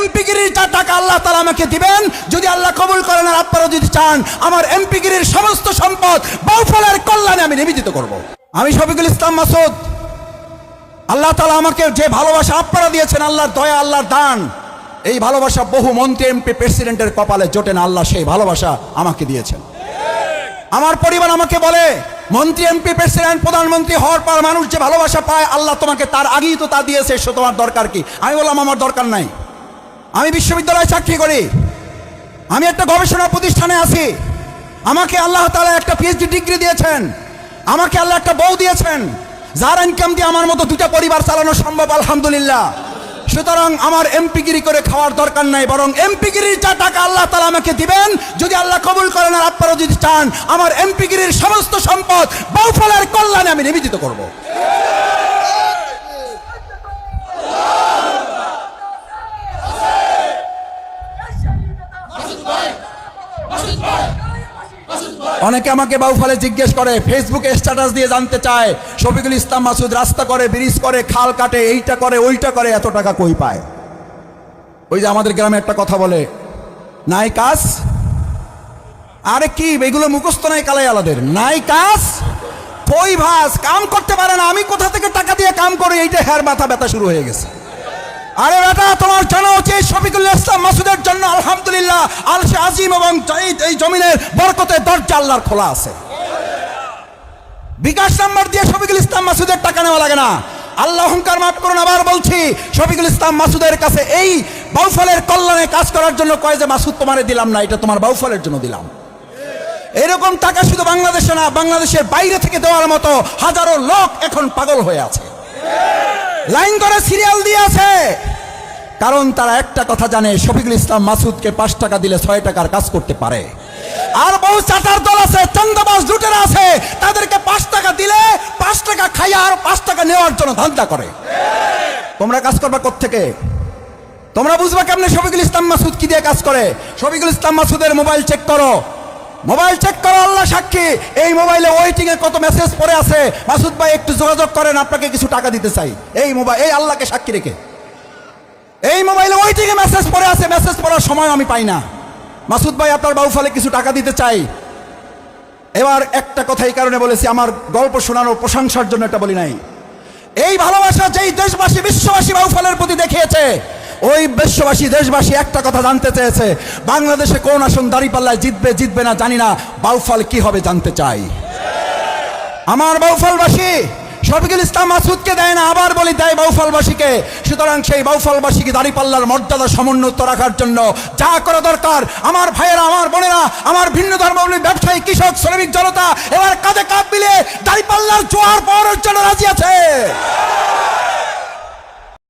এমপিগিরির যা টাকা আল্লাহ তালা আমাকে দিবেন, যদি আল্লাহ কবুল করেন আর আপনারা যদি চান, আমার এমপিগিরির সমস্ত সম্পদ বাউফলের কল্যাণে আমি নিবেদিত করব। আমি শফিকুল ইসলাম মাসুদ। আল্লাহ তালা আমাকে যে ভালোবাসা আপনারা দিয়েছেন, আল্লাহর দয়া, আল্লাহর দান, এই ভালোবাসা বহু মন্ত্রী এমপি প্রেসিডেন্টের কপালে জোটে না, আল্লাহ সেই ভালোবাসা আমাকে দিয়েছেন। আমার পরিবার আমাকে বলে, মন্ত্রী এমপি প্রেসিডেন্ট, প্রধানমন্ত্রী হওয়ার পর মানুষ যে ভালোবাসা পায়, আল্লাহ তোমাকে তার আগেই তো তা দিয়েছে, সে তোমার দরকার কি? আমি বললাম, আমার দরকার নাই। আমি বিশ্ববিদ্যালয়ে চাকরি করি। আমি একটা গবেষণা প্রতিষ্ঠানে আছি। আমাকে আল্লাহ তালা একটা পিএইচডি ডিগ্রি দিয়েছেন। আমাকে আল্লাহ একটা বউ দিয়েছেন। যার ইনকাম দিয়ে আমার মতো দুটা পরিবার চালানো সম্ভব, আলহামদুলিল্লাহ। সুতরাং আমার এমপিগিরি করে খাওয়ার দরকার নাই, বরং এমপিগিরির যা টাকা আল্লাহ তালা আমাকে দিবেন, যদি আল্লাহ কবুল করেন আর আপনারা যদি চান, আমার এমপিগিরির সমস্ত সম্পদ বাউফলের কল্যাণে আমি নিবেদিত করব। অনেকে আমাকে বাউফলে জিজ্ঞেস করে ফেসবুকে স্ট্যাটাস দিয়ে জানতে চায়, শফিকুল ইসলাম মাসুদ রাস্তা করে, ব্রিজ করে, খাল কাটে, এইটা করে, ওইটা করে, এত টাকা কই পায়? ওই যে আমাদের গ্রামে একটা কথা বলে নাই কাজ আরে কি, এগুলো মুখস্থ নাই কালাই আলাদের নাই কাজ কই ভাস, কাম করতে পারে না, আমি কোথা থেকে টাকা দিয়ে কাম করি? এইটা হ্যার মাথা ব্যথা শুরু হয়ে গেছে। আরে বেটা, তোমার জানা উচিত শফিকুল ইসলাম আলহামদুলিল্লাহ, আলসে আজিম এবং এই- জমিনের বরকতের দরজা আল্লাহর খোলা আছে। বিকাশ নাম্বার দিয়ে শফিকুল ইসলাম মাসুদের টাকা নেওয়া লাগে না। আল্লাহ অহংকার মাফ করুন, আবার বলছি, শফিকুল ইসলাম মাসুদের কাছে এই বাউফলের কল্যাণে কাজ করার জন্য কয় যে, মাসুদ, তোমারে দিলাম না, এটা তোমার বাউফলের জন্য দিলাম। এরকম টাকা শুধু বাংলাদেশে না, বাংলাদেশের বাইরে থেকে দেওয়ার মতো হাজারো লোক এখন পাগল হয়ে আছে। লাইন করে সিরিয়াল দিয়ে আছে। কারণ তারা একটা কথা জানে, শফিকুল ইসলাম মাসুদকে পাঁচ টাকা দিলে ছয় টাকার কাজ করতে পারে। আর বহু চাটার দল আছে চন্দাবাস লুটেরা আছে, তাদেরকে পাঁচ টাকা দিলে পাঁচ টাকা খাইয়া আর পাঁচ টাকা নেওয়ার জন্য ধান্দা করে। তোমরা কাজ করবা থেকে তোমরা বুঝবা কেমনে শফিকুল ইসলাম মাসুদ কি দিয়ে কাজ করে? শফিকুল ইসলাম মাসুদের মোবাইল চেক করো। মোবাইল চেক করো, আল্লাহ সাক্ষী। এই মোবাইলে ওয়েটিং এ কত মেসেজ পড়ে আছে? মাসুদ ভাই, একটু যোগাযোগ করেন, আপনাকে কিছু টাকা দিতে চাই। এই মোবাইল এই আল্লাহকে সাক্ষী রেখে। এই মোবাইলে ওই থেকে মেসেজ পড়ে আছে মেসেজ পড়ার সময় আমি পাই না। মাসুদ ভাই, আপনার বাউফালে কিছু টাকা দিতে চাই। এবার একটা কথা এই কারণে বলেছি, আমার গল্প শোনানোর প্রশংসার জন্য এটা বলি নাই। এই ভালোবাসা যেই দেশবাসী, বিশ্ববাসী বাউফলের প্রতি দেখিয়েছে, ওই বিশ্ববাসী দেশবাসী একটা কথা জানতে চেয়েছে, বাংলাদেশে কোন আসন দাঁড়িপাল্লায় জিতবে জিতবে না জানি না, বাউফল কি হবে জানতে চাই। আমার বাউফলবাসী শফিকুল ইসলাম মাসুদকে দেয় না, আবার বলি দেয় বাউফলবাসীকে। সুতরাং সেই বাউফলবাসীকে দাঁড়িপাল্লার মর্যাদা সমুন্নত রাখার জন্য যা করা দরকার, আমার ভাইয়েরা, আমার বোনেরা, আমার ভিন্ন ধর্মাবলী ব্যবসায়ী, কৃষক, শ্রমিক, জনতা, এবার কাঁধে কাঁধ মিলে দাঁড়িপাল্লার জোয়ার পাওয়ার জন্য রাজি আছে।